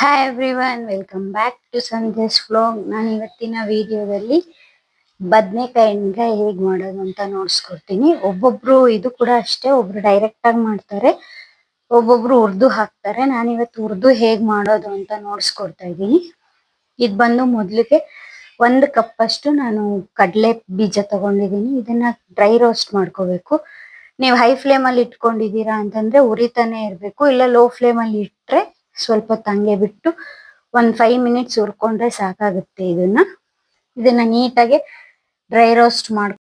Hi everyone welcome back to Sandesh vlog ನಾನು ಇವತ್ತಿನ ವಿಡಿಯೋದಲ್ಲಿ ಬದನೆಕಾಯಿ ಎಣ್ಗಾಯಿ ಹೇಗೆ ಮಾಡೋದು ಅಂತ ನೋಡ್ಸ್ಕೊಡ್ತೀನಿ. ಒಬ್ಬೊಬ್ರು ಇದು ಕೂಡ ಅಷ್ಟೇ, ಒಬ್ರು ಡೈರೆಕ್ಟ್ ಆಗಿ ಮಾಡ್ತಾರೆ, ಒಬ್ಬೊಬ್ರು ಉರ್ದು ಹಾಕ್ತಾರೆ. ನಾನು ಇವತ್ತು ಉರ್ದು ಹೇಗೆ ಮಾಡೋದು ಅಂತ ನೋಡಿಸ್ಕೊಡ್ತಾ ಇದ್ದೀನಿ. ಇದು ಬಂದು ಮೊದಲಿಗೆ ಒಂದು ಕಪ್ ಅಷ್ಟು ನಾನು ಕಡಲೆ ಬೀಜ ತಗೊಂಡಿದ್ದೀನಿ. ಇದನ್ನ ಡ್ರೈ ರೋಸ್ಟ್ ಮಾಡ್ಕೋಬೇಕು. ನೀವು ಹೈ ಫ್ಲೇಮಲ್ಲಿ ಇಟ್ಕೊಂಡಿದ್ದೀರಾ ಅಂತಂದ್ರೆ ಉರಿತಾನೆ ಇರಬೇಕು. ಇಲ್ಲ ಲೋ ಫ್ಲೇಮ್ ಅಲ್ಲಿ ಸ್ವಲ್ಪ ತಂಗೆ ಬಿಟ್ಟು ಒಂದು ಫೈವ್ ಮಿನಿಟ್ಸ್ ಹುರ್ಕೊಂಡ್ರೆ ಸಾಕಾಗುತ್ತೆ ಇದನ್ನ. ಇದನ್ನ ನೀಟಾಗಿ ಡ್ರೈ ರೋಸ್ಟ್ ಮಾಡ್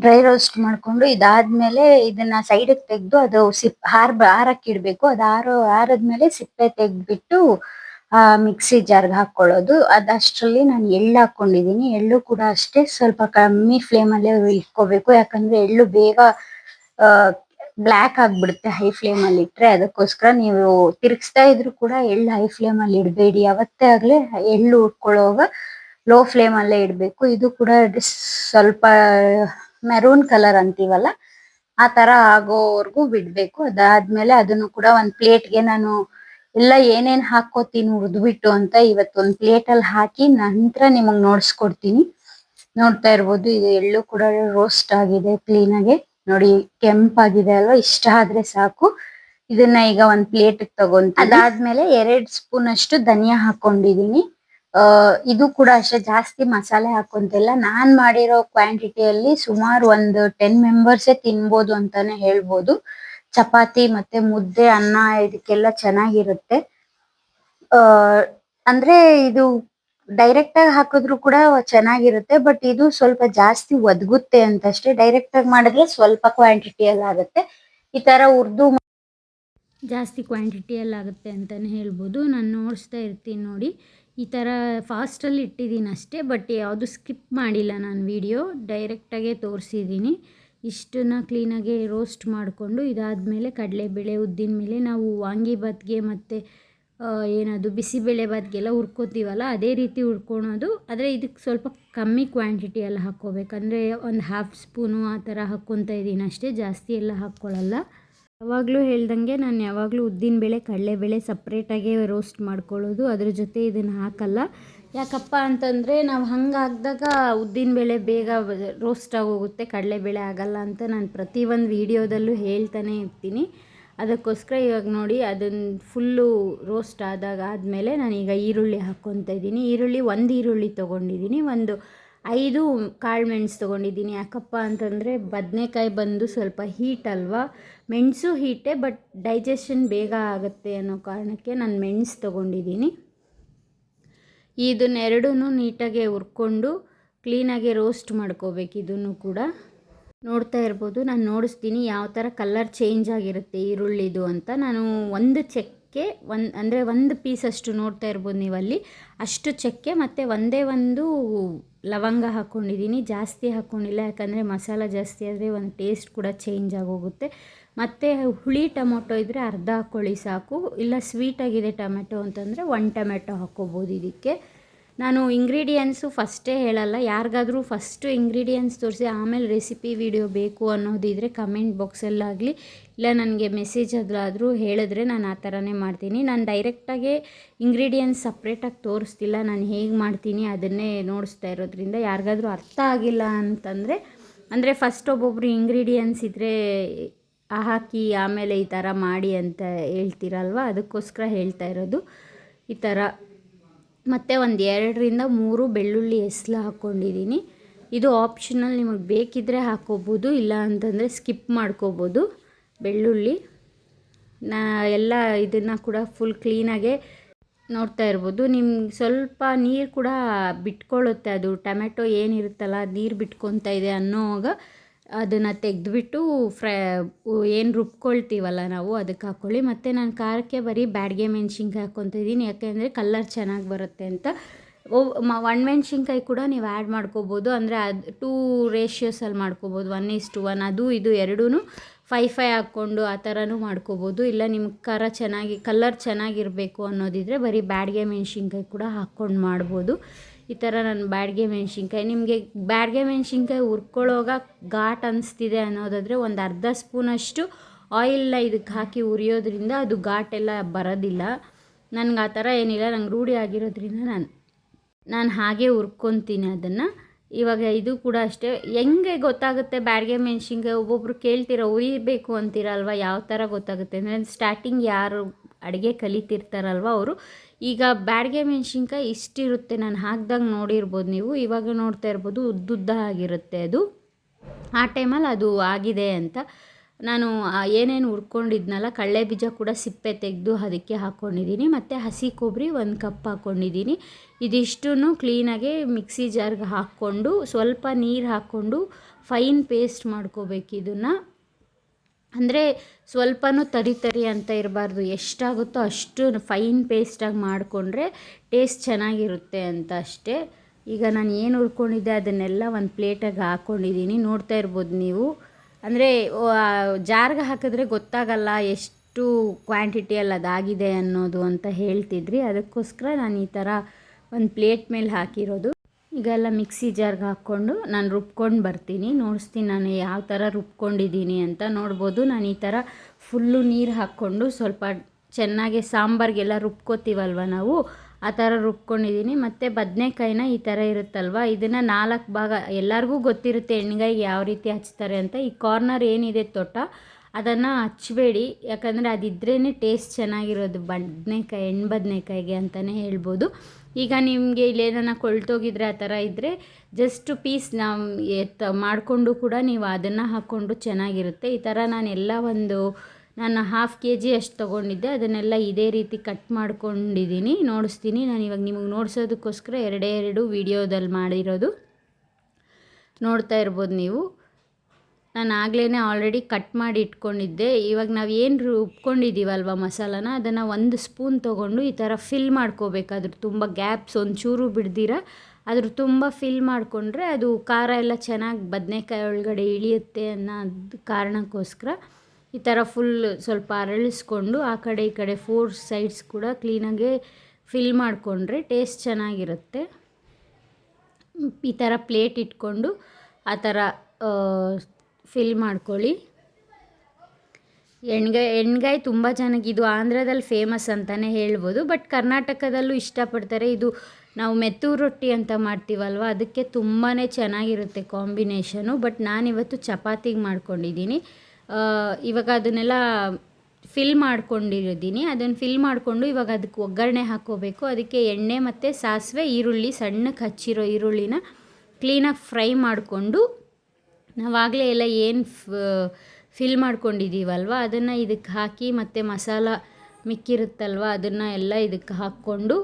ಡ್ರೈ ರೋಸ್ಟ್ ಮಾಡ್ಕೊಂಡು ಇದಾದ್ಮೇಲೆ ಇದನ್ನ ಸೈಡ್ ತೆಗೆದು ಅದು ಸಿಪ್, ಹಾರ್ ಹಾರಕ್ಕೆ ಇಡ್ಬೇಕು. ಅದು ಹಾರೋ, ಹಾರದ್ಮೇಲೆ ಸಿಪ್ಪೆ ತೆಗೆದ್ಬಿಟ್ಟು, ಆ, ಮಿಕ್ಸಿ ಜಾರ್ಗೆ ಹಾಕೊಳ್ಳೋದು. ಅದಷ್ಟರಲ್ಲಿ ನಾನು ಎಳ್ಳು ಹಾಕೊಂಡಿದೀನಿ. ಎಳ್ಳು ಕೂಡ ಅಷ್ಟೇ ಸ್ವಲ್ಪ ಕಮ್ಮಿ ಫ್ಲೇಮ್ ಅಲ್ಲೇ ಇಟ್ಕೋಬೇಕು. ಯಾಕಂದ್ರೆ ಎಳ್ಳು ಬೇಗ ಬ್ಲ್ಯಾಕ್ ಆಗ್ಬಿಡುತ್ತೆ ಹೈ ಫ್ಲೇಮ್ ಅಲ್ಲಿ ಇಟ್ರೆ ಅದಕ್ಕೋಸ್ಕರ ನೀವು ತಿರ್ಗಿಸ್ತಾ ಇದ್ರು ಕೂಡ ಎಳ್ಳು ಹೈ ಫ್ಲೇಮ್ ಅಲ್ಲಿ ಇಡಬೇಡಿ. ಯಾವತ್ತೇ ಆಗ್ಲಿ ಎಳ್ಳು ಉಟ್ಕೊಳ್ಳೋವಾಗ ಲೋ ಫ್ಲೇಮ್ ಅಲ್ಲೇ ಇಡಬೇಕು. ಇದು ಕೂಡ ಸ್ವಲ್ಪ ಮೆರೂನ್ ಕಲರ್ ಅಂತೀವಲ್ಲ, ಆ ತರ ಆಗೋವರೆಗೂ ಬಿಡ್ಬೇಕು. ಅದಾದ್ಮೇಲೆ ಅದನ್ನು ಕೂಡ ಒಂದ್ ಪ್ಲೇಟ್ಗೆ ನಾನು ಎಲ್ಲ ಏನೇನ್ ಹಾಕೋತೀನಿ ಹುರಿದ್ಬಿಟ್ಟು ಅಂತ ಇವತ್ತು ಒಂದ್ ಪ್ಲೇಟ್ ಅಲ್ಲಿ ಹಾಕಿ ನಂತರ ನಿಮಗ್ ನೋಡ್ಸ್ಕೊಡ್ತೀನಿ. ನೋಡ್ತಾ ಇರ್ಬೋದು, ಇದು ಎಳ್ಳು ಕೂಡ ರೋಸ್ಟ್ ಆಗಿದೆ ಕ್ಲೀನ್ ಆಗಿ. ನೋಡಿ ಕೆಂಪಾಗಿದೆ ಅಲ್ವಾ? ಇಷ್ಟ ಆದ್ರೆ ಸಾಕು. ಇದನ್ನ ಈಗ ಒಂದ್ ಪ್ಲೇಟ್ ತಗೊಂತ ಅದಾದ್ಮೇಲೆ ಎರಡ್ ಸ್ಪೂನ್ ಅಷ್ಟು ಧನಿಯಾ ಹಾಕೊಂಡಿದೀನಿ. ಆ, ಇದು ಕೂಡ ಅಷ್ಟೇ, ಜಾಸ್ತಿ ಮಸಾಲೆ ಹಾಕೊಂತಿಲ್ಲ. ನಾನ್ ಮಾಡಿರೋ ಕ್ವಾಂಟಿಟಿಯಲ್ಲಿ ಸುಮಾರು ಒಂದು ಟೆನ್ ಮೆಂಬರ್ಸೇ ತಿನ್ಬೋದು ಅಂತಾನೆ ಹೇಳ್ಬೋದು. ಚಪಾತಿ ಮತ್ತೆ ಮುದ್ದೆ, ಅನ್ನ, ಇದಕ್ಕೆಲ್ಲ ಚೆನ್ನಾಗಿರುತ್ತೆ. ಆ, ಅಂದ್ರೆ ಇದು ಡೈರೆಕ್ಟ್ ಆಗಿ ಹಾಕಿದ್ರು ಕೂಡ ಚೆನ್ನಾಗಿರುತ್ತೆ ಬಟ್ ಇದು ಸ್ವಲ್ಪ ಜಾಸ್ತಿ ಒದಗುತ್ತೆ ಅಂತಷ್ಟೇ. ಡೈರೆಕ್ಟ್ ಆಗಿ ಮಾಡಿದ್ರೆ ಸ್ವಲ್ಪ ಕ್ವಾಂಟಿಟಿಯಲ್ಲಿ ಆಗುತ್ತೆ. ಈ ತರ ಉರ್ದು ಜಾಸ್ತಿ ಕ್ವಾಂಟಿಟಿಯಲ್ಲಿ ಆಗುತ್ತೆ ಅಂತಲೇ ಹೇಳ್ಬೋದು. ನಾನು ನೋಡಿಸ್ತಾ ಇರ್ತೀನಿ ನೋಡಿ. ಈ ಥರ ಫಾಸ್ಟಲ್ಲಿ ಇಟ್ಟಿದ್ದೀನಿ ಅಷ್ಟೇ ಬಟ್ ಯಾವುದು ಸ್ಕಿಪ್ ಮಾಡಿಲ್ಲ ನಾನು ವಿಡಿಯೋ ಡೈರೆಕ್ಟಾಗೇ ತೋರಿಸಿದ್ದೀನಿ ಇಷ್ಟನ್ನ ಕ್ಲೀನಾಗಿ ರೋಸ್ಟ್ ಮಾಡಿಕೊಂಡು ಇದಾದಮೇಲೆ ಕಡಲೆಬೇಳೆ ಉದ್ದಿನ ಮೇಲೆ ನಾವು ವಾಂಗಿಭಾತ್ಗೆ ಮತ್ತು ಏನದು ಬಿಸಿಬೇಳೆ ಭಾತ್ಗೆಲ್ಲ ಹುರ್ಕೋತೀವಲ್ಲ, ಅದೇ ರೀತಿ ಹುರ್ಕೊಳೋದು. ಆದರೆ ಇದಕ್ಕೆ ಸ್ವಲ್ಪ ಕಮ್ಮಿ ಕ್ವಾಂಟಿಟಿಯಲ್ಲಿ ಹಾಕ್ಕೋಬೇಕಂದ್ರೆ ಒಂದು ಹಾಫ್ ಸ್ಪೂನು ಆ ಥರ ಹಾಕ್ಕೊತಾ ಇದ್ದೀನಿ ಅಷ್ಟೇ, ಜಾಸ್ತಿ ಎಲ್ಲ ಹಾಕ್ಕೊಳ್ಳಲ್ಲ ಯಾವಾಗಲೂ ಹೇಳ್ದಂಗೆ ನಾನು ಯಾವಾಗಲೂ ಉದ್ದಿನ ಬೇಳೆ ಕಡಲೆಬೇಳೆ ಸಪ್ರೇಟಾಗೆ ರೋಸ್ಟ್ ಮಾಡ್ಕೊಳ್ಳೋದು ಅದ್ರ ಜೊತೆ ಇದನ್ನು ಹಾಕಲ್ಲ. ಯಾಕಪ್ಪ ಅಂತಂದರೆ ನಾವು ಹಂಗೆ ಹಾಕಿದಾಗ ಉದ್ದಿನಬೇಳೆ ಬೇಗ ರೋಸ್ಟ್ ಆಗೋಗುತ್ತೆ ಕಡಲೆಬೇಳೆ ಆಗಲ್ಲ ಅಂತ ನಾನು ಪ್ರತಿಯೊಂದು ವೀಡಿಯೋದಲ್ಲೂ ಹೇಳ್ತಾನೆ ಇರ್ತೀನಿ. ಅದಕ್ಕೋಸ್ಕರ ಇವಾಗ ನೋಡಿ ಅದನ್ನು ಫುಲ್ಲು ರೋಸ್ಟ್ ಆದಾಗ ಆದಮೇಲೆ ನಾನೀಗ ಈರುಳ್ಳಿ ಹಾಕ್ಕೊತಾ ಇದ್ದೀನಿ. ಈರುಳ್ಳಿ ಒಂದು ಈರುಳ್ಳಿ ತೊಗೊಂಡಿದ್ದೀನಿ. ಒಂದು ಐದು ಕಾಳು ಮೆಣಸು ತೊಗೊಂಡಿದ್ದೀನಿ. ಯಾಕಪ್ಪ ಅಂತಂದರೆ ಬದನೆಕಾಯಿ ಬಂದು ಸ್ವಲ್ಪ ಹೀಟ್ ಅಲ್ವಾ? ಮೆಣಸು ಹೀಟೇ ಬಟ್ ಡೈಜೆಷನ್ ಬೇಗ ಆಗುತ್ತೆ ಅನ್ನೋ ಕಾರಣಕ್ಕೆ ನಾನು ಮೆಣಸು ತೊಗೊಂಡಿದ್ದೀನಿ. ಇದನ್ನೆರಡೂ ನೀಟಾಗಿ ಹುರ್ಕೊಂಡು ಕ್ಲೀನಾಗಿ ರೋಸ್ಟ್ ಮಾಡ್ಕೋಬೇಕು ಇದನ್ನು ಕೂಡ. ನೋಡ್ತಾ ಇರ್ಬೋದು. ನಾನು ನೋಡಿಸ್ತೀನಿ ಯಾವ ಥರ ಕಲರ್ ಚೇಂಜ್ ಆಗಿರುತ್ತೆ ಈರುಳ್ಳಿದು ಅಂತ. ನಾನು ಒಂದು ಚಕ್ಕೆ ಒಂದು ಅಂದರೆ ಒಂದು ಪೀಸ್ ಅಷ್ಟು ನೋಡ್ತಾ ಇರ್ಬೋದು ನೀವು ಅಲ್ಲಿ ಅಷ್ಟು ಚಕ್ಕೆ ಮತ್ತು ಒಂದೇ ಒಂದು ಲವಂಗ ಹಾಕ್ಕೊಂಡಿದ್ದೀನಿ ಜಾಸ್ತಿ ಹಾಕ್ಕೊಂಡಿಲ್ಲ ಯಾಕಂದರೆ ಮಸಾಲ ಜಾಸ್ತಿ ಆದರೆ ಒಂದು ಟೇಸ್ಟ್ ಕೂಡ ಚೇಂಜ್ ಆಗೋಗುತ್ತೆ. ಮತ್ತು ಹುಳಿ ಟೊಮೊಟೊ ಇದ್ದರೆ ಅರ್ಧ ಹಾಕ್ಕೊಳ್ಳಿ ಸಾಕು. ಇಲ್ಲ ಸ್ವೀಟಾಗಿದೆ ಟೊಮೆಟೊ ಅಂತಂದರೆ ಒನ್ ಟೊಮೆಟೊ ಹಾಕ್ಕೋಬೋದು ಇದಕ್ಕೆ. ನಾನು ಇಂಗ್ರೀಡಿಯೆಂಟ್ಸು ಫಸ್ಟೇ ಹೇಳಲ್ಲ. ಯಾರಿಗಾದರೂ ಫಸ್ಟು ಇಂಗ್ರೀಡಿಯೆಂಟ್ಸ್ ತೋರಿಸಿ, ಆಮೇಲೆ ರೆಸಿಪಿ ವಿಡಿಯೋ ಬೇಕು ಅನ್ನೋದಿದ್ರೆ ಕಮೆಂಟ್ ಬಾಕ್ಸಲ್ಲಾಗಲಿ ಇಲ್ಲ ನನಗೆ ಮೆಸೇಜ್ ಅದಾದರೂ ಹೇಳಿದ್ರೆ ನಾನು ಆ ಥರನೇ ಮಾಡ್ತೀನಿ. ನಾನು ಡೈರೆಕ್ಟಾಗೆ ಇಂಗ್ರೀಡಿಯೆಂಟ್ಸ್ ಸಪ್ರೇಟಾಗಿ ತೋರಿಸ್ತಿಲ್ಲ. ನಾನು ಹೇಗೆ ಮಾಡ್ತೀನಿ ಅದನ್ನೇ ನೋಡಿಸ್ತಾ ಇರೋದ್ರಿಂದ ಯಾರಿಗಾದರೂ ಅರ್ಥ ಆಗಿಲ್ಲ ಅಂತಂದರೆ, ಅಂದರೆ ಫಸ್ಟ್ ಒಬ್ಬೊಬ್ಬರು ಇಂಗ್ರೀಡಿಯೆಂಟ್ಸ್ ಇದ್ದರೆ ಹಾಕಿ, ಆಮೇಲೆ ಈ ಥರ ಮಾಡಿ ಅಂತ ಹೇಳ್ತೀರಲ್ವ? ಅದಕ್ಕೋಸ್ಕರ ಹೇಳ್ತಾ ಇರೋದು ಈ ಥರ ಮತ್ತು ಒಂದು ಎರಡರಿಂದ ಮೂರು ಬೆಳ್ಳುಳ್ಳಿ ಎಸ್ಲು ಹಾಕ್ಕೊಂಡಿದ್ದೀನಿ ಇದು ಆಪ್ಷನಲ್ ನಿಮಗೆ ಬೇಕಿದ್ದರೆ ಹಾಕ್ಕೋಬೋದು ಇಲ್ಲ ಅಂತಂದರೆ ಸ್ಕಿಪ್ ಮಾಡ್ಕೋಬೋದು. ಬೆಳ್ಳುಳ್ಳಿ, ನಾ ಎಲ್ಲ ಇದನ್ನು ಕೂಡ ಫುಲ್ ಕ್ಲೀನಾಗೆ ನೋಡ್ತಾ ಇರ್ಬೋದು. ನಿಮ್ಗೆ ಸ್ವಲ್ಪ ನೀರು ಕೂಡ ಬಿಟ್ಕೊಳ್ಳುತ್ತೆ ಅದು. ಟೊಮೆಟೊ ಏನಿರುತ್ತಲ್ಲ, ನೀರು ಬಿಟ್ಕೊತಾ ಇದೆ ಅನ್ನೋವಾಗ ಅದನ್ನು ತೆಗೆದ್ಬಿಟ್ಟು ಫ್ರೈ ಏನು ರುಬ್ಕೊಳ್ತೀವಲ್ಲ ನಾವು ಅದಕ್ಕೆ ಹಾಕ್ಕೊಳ್ಳಿ ಮತ್ತು ನಾನು ಖಾರಕ್ಕೆ ಬರೀ ಬ್ಯಾಡ್ಗೆ ಮೆಣ್ಸಿನ್ಕಾಯಿ ಹಾಕ್ಕೊತಿದ್ದೀನಿ ಯಾಕೆಂದರೆ ಕಲ್ಲರ್ ಚೆನ್ನಾಗಿ ಬರುತ್ತೆ ಅಂತ. ಒಣ ಒಣಮೆಣ್ಸಿನ್ಕಾಯಿ ಕೂಡ ನೀವು ಆ್ಯಡ್ ಮಾಡ್ಕೋಬೋದು. ಅಂದರೆ ಅದು ಟೂ ರೇಷಿಯೋಸಲ್ಲಿ ಮಾಡ್ಕೋಬೋದು. ಒನ್ ಈಸ್ ಟು ಒನ್ ಅದು, ಇದು ಎರಡೂ ಫೈ ಫೈ ಹಾಕ್ಕೊಂಡು ಆ ಥರನೂ ಮಾಡ್ಕೋಬೋದು. ಇಲ್ಲ ನಿಮ್ಮ ಖಾರ ಚೆನ್ನಾಗಿ ಕಲ್ಲರ್ ಚೆನ್ನಾಗಿರಬೇಕು ಅನ್ನೋದಿದ್ರೆ ಬರೀ ಬ್ಯಾಡ್ಗೆ ಮೆಣ್ಸಿನ್ಕಾಯಿ ಕೂಡ ಹಾಕ್ಕೊಂಡು ಮಾಡ್ಬೋದು. ಈ ಥರ ನಾನು ಬ್ಯಾಡ್ಗೆ ಮೆಣ್ಸಿನ್ಕಾಯಿ. ನಿಮಗೆ ಬ್ಯಾಡ್ಗೆ ಮೆಣ್ಸಿನ್ಕಾಯಿ ಹುರ್ಕೊಳ್ಳೋವಾಗ ಘಾಟ್ ಅನಿಸ್ತಿದೆ ಅನ್ನೋದಾದರೆ ಒಂದು ಅರ್ಧ ಸ್ಪೂನಷ್ಟು ಆಯಿಲ್ನ ಇದಕ್ಕೆ ಹಾಕಿ ಉರಿಯೋದ್ರಿಂದ ಅದು ಘಾಟೆಲ್ಲ ಬರೋದಿಲ್ಲ. ನನಗೆ ಆ ಥರ ಏನಿಲ್ಲ, ನಂಗೆ ರೂಢಿ ಆಗಿರೋದ್ರಿಂದ ನಾನು ನಾನು ಹಾಗೆ ಹುರ್ಕೊತೀನಿ ಅದನ್ನು. ಇವಾಗ ಇದು ಕೂಡ ಅಷ್ಟೇ. ಹೆಂಗೆ ಗೊತ್ತಾಗುತ್ತೆ ಬ್ಯಾಡ್ಗೆ ಮೆಣಸಿನ್ಕಾಯಿ? ಒಬ್ಬೊಬ್ರು ಕೇಳ್ತೀರ ಉರಿಬೇಕು ಅಂತೀರಲ್ವ? ಯಾವ ಥರ ಗೊತ್ತಾಗುತ್ತೆ? ಅಂದರೆ ಸ್ಟಾರ್ಟಿಂಗ್ ಯಾರು ಅಡುಗೆ ಕಲಿತಿರ್ತಾರಲ್ವ ಅವರು. ಈಗ ಬ್ಯಾಡ್ಗೆ ಮೆಣಸಿನ್ಕಾಯಿ ಇಷ್ಟಿರುತ್ತೆ, ನಾನು ಹಾಕ್ದಾಗ ನೋಡಿರ್ಬೋದು ನೀವು. ಇವಾಗ ನೋಡ್ತಾ ಇರ್ಬೋದು ಉದ್ದುದ್ದ ಆಗಿರುತ್ತೆ ಅದು. ಆ ಟೈಮಲ್ಲಿ ಅದು ಆಗಿದೆ ಅಂತ. ನಾನು ಏನೇನು ಹುರ್ಕೊಂಡಿದ್ನಲ್ಲ ಕಡಲೆ ಬೀಜ ಕೂಡ ಸಿಪ್ಪೆ ತೆಗೆದು ಅದಕ್ಕೆ ಹಾಕ್ಕೊಂಡಿದ್ದೀನಿ ಮತ್ತು ಹಸಿ ಕೊಬ್ಬರಿ ಒಂದು ಕಪ್ ಹಾಕ್ಕೊಂಡಿದ್ದೀನಿ ಇದಿಷ್ಟು ಕ್ಲೀನಾಗಿ ಮಿಕ್ಸಿ ಜಾರ್ಗೆ ಹಾಕ್ಕೊಂಡು, ಸ್ವಲ್ಪ ನೀರು ಹಾಕ್ಕೊಂಡು, ಫೈನ್ ಪೇಸ್ಟ್ ಮಾಡ್ಕೋಬೇಕು ಇದನ್ನು. ಅಂದರೆ ಸ್ವಲ್ಪನೂ ತರಿ ತರಿ ಅಂತ ಇರಬಾರ್ದು. ಎಷ್ಟಾಗುತ್ತೋ ಅಷ್ಟು ಫೈನ್ ಪೇಸ್ಟಾಗಿ ಮಾಡಿಕೊಂಡ್ರೆ ಟೇಸ್ಟ್ ಚೆನ್ನಾಗಿರುತ್ತೆ ಅಂತ ಅಷ್ಟೇ. ಈಗ ನಾನು ಏನು ಉರ್ಕೊಂಡಿದ್ದೆ ಅದನ್ನೆಲ್ಲ ಒಂದು ಪ್ಲೇಟಾಗಿ ಹಾಕ್ಕೊಂಡಿದ್ದೀನಿ ನೋಡ್ತಾ ಇರ್ಬೋದು ನೀವು. ಅಂದರೆ ಜಾರ್ಗೆ ಹಾಕಿದ್ರೆ ಗೊತ್ತಾಗಲ್ಲ ಎಷ್ಟು ಕ್ವಾಂಟಿಟಿಯಲ್ಲಿ ಅದಾಗಿದೆ ಅನ್ನೋದು ಅಂತ ಹೇಳ್ತಿದ್ರಿ. ಅದಕ್ಕೋಸ್ಕರ ನಾನು ಈ ಥರ ಒಂದು ಪ್ಲೇಟ್ ಮೇಲೆ ಹಾಕಿರೋದು. ಈಗ ಎಲ್ಲ ಮಿಕ್ಸಿ ಜಾರ್ಗೆ ಹಾಕ್ಕೊಂಡು ನಾನು ರುಬ್ಕೊಂಡು ಬರ್ತೀನಿ. ನೋಡಿಸ್ತೀನಿ ನಾನು ಯಾವ ಥರ ರುಬ್ಕೊಂಡಿದ್ದೀನಿ ಅಂತ. ನೋಡ್ಬೋದು ನಾನು ಈ ಥರ ಫುಲ್ಲು ನೀರು ಹಾಕ್ಕೊಂಡು ಸ್ವಲ್ಪ ಚೆನ್ನಾಗಿ ಸಾಂಬಾರಿಗೆಲ್ಲ ರುಬ್ಕೋತೀವಲ್ವ ನಾವು? ಆ ಥರ ರುಬ್ಕೊಂಡಿದ್ದೀನಿ. ಮತ್ತು ಬದನೆಕಾಯಿನ ಈ ಥರ ಇರುತ್ತಲ್ವ? ಇದನ್ನು ನಾಲ್ಕು ಭಾಗ, ಎಲ್ಲರಿಗೂ ಗೊತ್ತಿರುತ್ತೆ ಹೆಣ್ಗಾಯಿಗೆ ಯಾವ ರೀತಿ ಹಚ್ತಾರೆ ಅಂತ. ಈ ಕಾರ್ನರ್ ಏನಿದೆ ತೋಟ, ಅದನ್ನು ಹಚ್ಚಬೇಡಿ ಯಾಕಂದರೆ ಅದಿದ್ರೇ ಟೇಸ್ಟ್ ಚೆನ್ನಾಗಿರೋದು ಬದನೆಕಾಯಿ, ಎಣ್ಣೆ ಬದನೆಕಾಯಿಗೆ ಅಂತಲೇ ಹೇಳ್ಬೋದು. ಈಗ ನಿಮಗೆ ಇಲ್ಲೇನ ಕೊಳ್ತೋಗಿದ್ರೆ ಆ ಥರ ಇದ್ದರೆ ಜಸ್ಟ್ ಪೀಸ್ ನಾವು ಎತ್ತ ಮಾಡಿಕೊಂಡು ಕೂಡ ನೀವು ಅದನ್ನು ಹಾಕ್ಕೊಂಡು ಚೆನ್ನಾಗಿರುತ್ತೆ. ಈ ಥರ ನಾನು ಎಲ್ಲ ಒಂದು, ನಾನು ಹಾಫ್ ಕೆ ಜಿ ಅಷ್ಟು ತೊಗೊಂಡಿದ್ದೆ. ಅದನ್ನೆಲ್ಲ ಇದೇ ರೀತಿ ಕಟ್ ಮಾಡ್ಕೊಂಡಿದ್ದೀನಿ. ನೋಡಿಸ್ತೀನಿ. ನಾನು ಇವಾಗ ನಿಮಗೆ ನೋಡಿಸೋದಕ್ಕೋಸ್ಕರ ಎರಡೇ ಎರಡು ವಿಡಿಯೋದಲ್ಲಿ ಮಾಡಿರೋದು ನೋಡ್ತಾ ಇರ್ಬೋದು ನೀವು. ನಾನು ಆಗಲೇ ಆಲ್ರೆಡಿ ಕಟ್ ಮಾಡಿ ಇಟ್ಕೊಂಡಿದ್ದೆ. ಇವಾಗ ನಾವು ಏನು ರುಬ್ಕೊಂಡಿದ್ದೀವಲ್ವ ಮಸಾಲಾನ? ಅದನ್ನು ಒಂದು ಸ್ಪೂನ್ ತೊಗೊಂಡು ಈ ಥರ ಫಿಲ್ ಮಾಡ್ಕೋಬೇಕು. ಅದ್ರ ತುಂಬ ಗ್ಯಾಪ್ಸ್ ಒಂಚೂರು ಬಿಡ್ದಿರ, ಅದ್ರ ತುಂಬ ಫಿಲ್ ಮಾಡಿಕೊಂಡ್ರೆ ಅದು ಖಾರ ಎಲ್ಲ ಚೆನ್ನಾಗಿ ಬದನೆಕಾಯಿ ಒಳಗಡೆ ಇಳಿಯುತ್ತೆ ಅನ್ನೋ ಕಾರಣಕ್ಕೋಸ್ಕರ ಈ ಥರ ಫುಲ್ ಸ್ವಲ್ಪ ಅರಳಿಸ್ಕೊಂಡು ಆ ಕಡೆ ಈ ಕಡೆ ಫೋರ್ ಸೈಡ್ಸ್ ಕೂಡ ಕ್ಲೀನಾಗೆ ಫಿಲ್ ಮಾಡಿಕೊಂಡ್ರೆ ಟೇಸ್ಟ್ ಚೆನ್ನಾಗಿರುತ್ತೆ. ಈ ಥರ ಪ್ಲೇಟ್ ಇಟ್ಕೊಂಡು ಆ ಥರ ಫಿಲ್ ಮಾಡ್ಕೊಳ್ಳಿ. ಎಣ್ಗಾಯಿ ಎಣ್ಗಾಯಿ ತುಂಬ ಚೆನ್ನಾಗಿ ಇದು ಆಂಧ್ರದಲ್ಲಿ ಫೇಮಸ್ ಅಂತಲೇ ಹೇಳ್ಬೋದು ಬಟ್ ಕರ್ನಾಟಕದಲ್ಲೂ ಇಷ್ಟಪಡ್ತಾರೆ. ಇದು ನಾವು ಮೆತ್ತು ರೊಟ್ಟಿ ಅಂತ ಮಾಡ್ತೀವಲ್ವ, ಅದಕ್ಕೆ ತುಂಬಾ ಚೆನ್ನಾಗಿರುತ್ತೆ ಕಾಂಬಿನೇಷನು ಬಟ್ ನಾನಿವತ್ತು ಚಪಾತಿಗೆ ಮಾಡ್ಕೊಂಡಿದ್ದೀನಿ. ಇವಾಗ ಅದನ್ನೆಲ್ಲ ಫಿಲ್ ಮಾಡ್ಕೊಂಡಿರಿದ್ದೀನಿ ಅದನ್ನು ಫಿಲ್ ಮಾಡಿಕೊಂಡು ಇವಾಗ ಅದಕ್ಕೆ ಒಗ್ಗರಣೆ ಹಾಕ್ಕೋಬೇಕು. ಅದಕ್ಕೆ ಎಣ್ಣೆ ಮತ್ತು ಸಾಸಿವೆ, ಈರುಳ್ಳಿ, ಸಣ್ಣಕ್ಕೆ ಹಚ್ಚಿರೋ ಈರುಳ್ಳಿನ ಕ್ಲೀನಾಗಿ ಫ್ರೈ ಮಾಡಿಕೊಂಡು ನಾವಾಗಲೇ ಎಲ್ಲ ಏನು ಫಿಲ್ ಮಾಡ್ಕೊಂಡಿದ್ದೀವಲ್ವ ಅದನ್ನು ಇದಕ್ಕೆ ಹಾಕಿ ಮತ್ತು ಮಸಾಲ ಮಿಕ್ಕಿರುತ್ತಲ್ವ? ಅದನ್ನು ಎಲ್ಲ ಇದಕ್ಕೆ ಹಾಕ್ಕೊಂಡು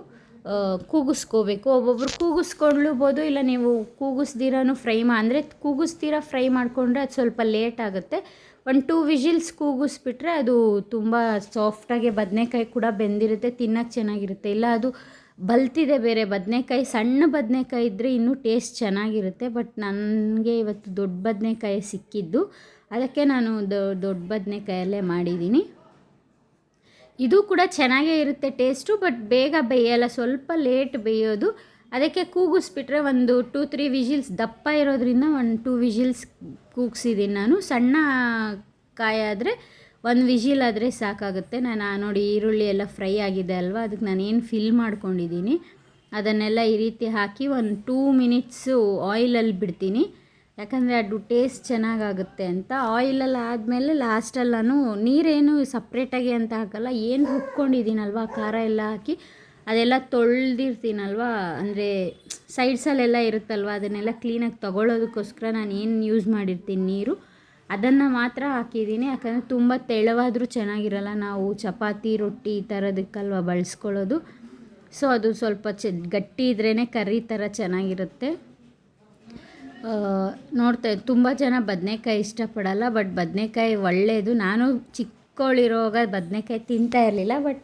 ಕೂಗಿಸ್ಕೋಬೇಕು. ಒಬ್ಬೊಬ್ರು ಕೂಗಿಸ್ಕೊಳ್ಳಬೋದು ಇಲ್ಲ ನೀವು ಕೂಗಿಸ್ದಿರನೂ ಫ್ರೈ ಮಾ, ಅಂದರೆ ಕೂಗಿಸ್ದಿರ ಫ್ರೈ ಮಾಡಿಕೊಂಡ್ರೆ ಅದು ಸ್ವಲ್ಪ ಲೇಟ್ ಆಗುತ್ತೆ. ಒಂದು ಟೂ ವಿಜಿಲ್ಸ್ ಕೂಗಿಸ್ಬಿಟ್ರೆ ಅದು ತುಂಬ ಸಾಫ್ಟಾಗಿ ಬದನೆಕಾಯಿ ಕೂಡ ಬೆಂದಿರುತ್ತೆ ತಿನ್ನೋಕ್ಕೆ ಚೆನ್ನಾಗಿರುತ್ತೆ. ಇಲ್ಲ ಅದು ಬಲ್ತಿದೆ ಬೇರೆ ಬದನೆಕಾಯಿ, ಸಣ್ಣ ಬದನೆಕಾಯಿ ಇದ್ದರೆ ಇನ್ನೂ ಟೇಸ್ಟ್ ಚೆನ್ನಾಗಿರುತ್ತೆ ಬಟ್ ನನಗೆ ಇವತ್ತು ದೊಡ್ಡ ಬದನೆಕಾಯಿ ಸಿಕ್ಕಿದ್ದು. ಅದಕ್ಕೆ ನಾನು ದೊಡ್ಡ ಬದನೆಕಾಯಲ್ಲೇ ಮಾಡಿದ್ದೀನಿ. ಇದು ಕೂಡ ಚೆನ್ನಾಗೇ ಇರುತ್ತೆ ಟೇಸ್ಟು ಬಟ್ ಬೇಗ ಬೇಯಲ್ಲ, ಸ್ವಲ್ಪ ಲೇಟ್ ಬೇಯೋದು. ಅದಕ್ಕೆ ಕೂಗಿಸ್ಬಿಟ್ರೆ ಒಂದು ಟೂ ತ್ರೀ ವಿಜಿಲ್ಸ್ ದಪ್ಪ ಇರೋದ್ರಿಂದ ಒಂದು ಟೂ ವಿಜಿಲ್ಸ್ ಕೂಗ್ಸಿದ್ದೀನಿ ನಾನು. ಸಣ್ಣ ಕಾಯಾದರೆ ಒಂದು ವಿಜಿಲ್ ಆದರೆ ಸಾಕಾಗುತ್ತೆ. ನಾನು ನೋಡಿ ಈರುಳ್ಳಿ ಎಲ್ಲ ಫ್ರೈ ಆಗಿದೆ ಅಲ್ವಾ? ಅದಕ್ಕೆ ನಾನು ಏನು ಫಿಲ್ ಮಾಡ್ಕೊಂಡಿದ್ದೀನಿ. ಅದನ್ನೆಲ್ಲ ಈ ರೀತಿ ಹಾಕಿ ಒಂದು ಟೂ ಮಿನಿಟ್ಸು ಆಯಿಲಲ್ಲಿ ಬಿಡ್ತೀನಿ. ಯಾಕಂದರೆ ಅದು ಟೇಸ್ಟ್ ಚೆನ್ನಾಗಾಗುತ್ತೆ ಅಂತ. ಆಯಿಲಲ್ಲಿ ಆದಮೇಲೆ ಲಾಸ್ಟಲ್ಲಿ ನಾನು ನೀರೇನು ಸಪ್ರೇಟಾಗಿ ಅಂತ ಹಾಕಲ್ಲ, ಏನು ರುಬ್ಕೊಂಡಿದ್ದೀನಲ್ವ? ಖಾರ ಎಲ್ಲ ಹಾಕಿ ಅದೆಲ್ಲ ತೊಳೆದಿರ್ತೀನಲ್ವ? ಅಂದರೆ ಸೈಡ್ಸಲ್ಲೆಲ್ಲ ಇರುತ್ತಲ್ವ? ಅದನ್ನೆಲ್ಲ ಕ್ಲೀನಾಗಿ ತೊಗೊಳೋದಕ್ಕೋಸ್ಕರ ನಾನು ಏನು ಯೂಸ್ ಮಾಡಿರ್ತೀನಿ ನೀರು? ಅದನ್ನು ಮಾತ್ರ ಹಾಕಿದ್ದೀನಿ. ಯಾಕಂದರೆ ತುಂಬ ತೆಳವಾದರೂ ಚೆನ್ನಾಗಿರಲ್ಲ. ನಾವು ಚಪಾತಿ, ರೊಟ್ಟಿ ಈ ಥರದಕ್ಕಲ್ವ ಬಳಸ್ಕೊಳ್ಳೋದು. ಸೊ ಅದು ಸ್ವಲ್ಪ ಚ, ಗಟ್ಟಿ ಇದ್ರೇ ಕರಿ ಥರ ಚೆನ್ನಾಗಿರುತ್ತೆ. ನೋಡ್ತಾ ತುಂಬ ಜನ ಬದನೆಕಾಯಿ ಇಷ್ಟಪಡಲ್ಲ, ಬಟ್ ಬದನೆಕಾಯಿ ಒಳ್ಳೆಯದು ನಾನು ಚಿಕ್ಕವಳಿರೋವಾಗ ಬದನೆಕಾಯಿ ತಿಂತಾ ಇರಲಿಲ್ಲ, ಬಟ್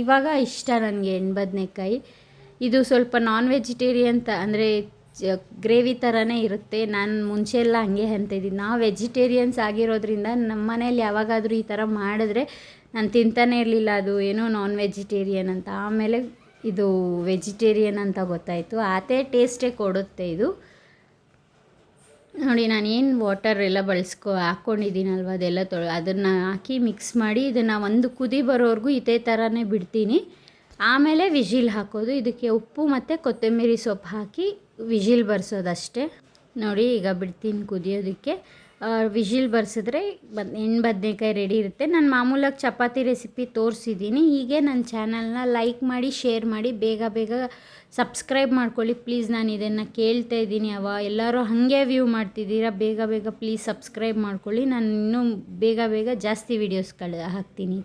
ಇವಾಗ ಇಷ್ಟ ನನಗೆ ಎಣ್ಣೆ ಬದನೆಕಾಯಿ. ಇದು ಸ್ವಲ್ಪ ನಾನ್ ವೆಜಿಟೇರಿಯನ್ ತ, ಅಂದರೆ ಗ್ರೇವಿ ಥರನೇ ಇರುತ್ತೆ. ನಾನು ಮುಂಚೆ ಎಲ್ಲ ಹಂಗೆ ಅಂತಿದ್ದೀನಿ. ನಾವು ವೆಜಿಟೇರಿಯನ್ಸ್ ಆಗಿರೋದ್ರಿಂದ ನಮ್ಮ ಮನೇಲಿ ಯಾವಾಗಾದರೂ ಈ ಥರ ಮಾಡಿದ್ರೆ ನಾನು ತಿಂತಾನೆ ಇರಲಿಲ್ಲ. ಅದು ಏನೋ ನಾನ್ ವೆಜಿಟೇರಿಯನ್ ಅಂತ. ಆಮೇಲೆ ಇದು ವೆಜಿಟೇರಿಯನ್ ಅಂತ ಗೊತ್ತಾಯಿತು. ಅದೇ ಟೇಸ್ಟೇ ಕೊಡುತ್ತೆ ಇದು. ನೋಡಿ, ನಾನು ಏನು ವಾಟರ್ ಎಲ್ಲ ಬಳಸ್ಕೊ ಹಾಕ್ಕೊಂಡಿದ್ದೀನಲ್ವ ಅದೆಲ್ಲ ತೊಳೆ, ಅದನ್ನು ಹಾಕಿ ಮಿಕ್ಸ್ ಮಾಡಿ ಇದನ್ನು ಒಂದು ಕುದಿ ಬರೋವರೆಗೂ ಇದೇ ಥರನೇ ಬಿಡ್ತೀನಿ. ಆಮೇಲೆ ವಿಜಿಲ್ ಹಾಕೋದು. ಇದಕ್ಕೆ ಉಪ್ಪು ಮತ್ತು ಕೊತ್ತಂಬರಿ ಸೊಪ್ಪು ಹಾಕಿ ವಿಜಿಲ್ ಬರ್ಸೋದಷ್ಟೇ. ನೋಡಿ, ಈಗ ಬಿಡ್ತೀನಿ ಕುದಿಯೋದಕ್ಕೆ. ವಿಜಿಲ್ ಬರ್ಸಿದ್ರೆ ಬದ್ ಎಣ್ಣೆ ಬದನೇಕಾಯಿ ರೆಡಿ ಇರುತ್ತೆ. ನಾನು ಮಾಮೂಲಾಗಿ ಚಪಾತಿ ರೆಸಿಪಿ ತೋರಿಸಿದ್ದೀನಿ ಹೀಗೆ ನನ್ನ ಚಾನಲ್ನ ಲೈಕ್ ಮಾಡಿ ಶೇರ್ ಮಾಡಿ, ಬೇಗ ಬೇಗ ಸಬ್ಸ್ಕ್ರೈಬ್ ಮಾಡ್ಕೊಳ್ಳಿ. ಪ್ಲೀಸ್ ನಾನು ಇದನ್ನು ಕೇಳ್ತಾ ಇದ್ದೀನಿ ಅವ. ಎಲ್ಲರೂ ಹಾಗೆ ವ್ಯೂ ಮಾಡ್ತಿದ್ದೀರಾ, ಬೇಗ ಬೇಗ ಪ್ಲೀಸ್ ಸಬ್ಸ್ಕ್ರೈಬ್ ಮಾಡ್ಕೊಳ್ಳಿ. ನಾನು ಇನ್ನೂ ಬೇಗ ಬೇಗ ಜಾಸ್ತಿ ವೀಡಿಯೋಸ್ಗಳು ಹಾಕ್ತೀನಿ.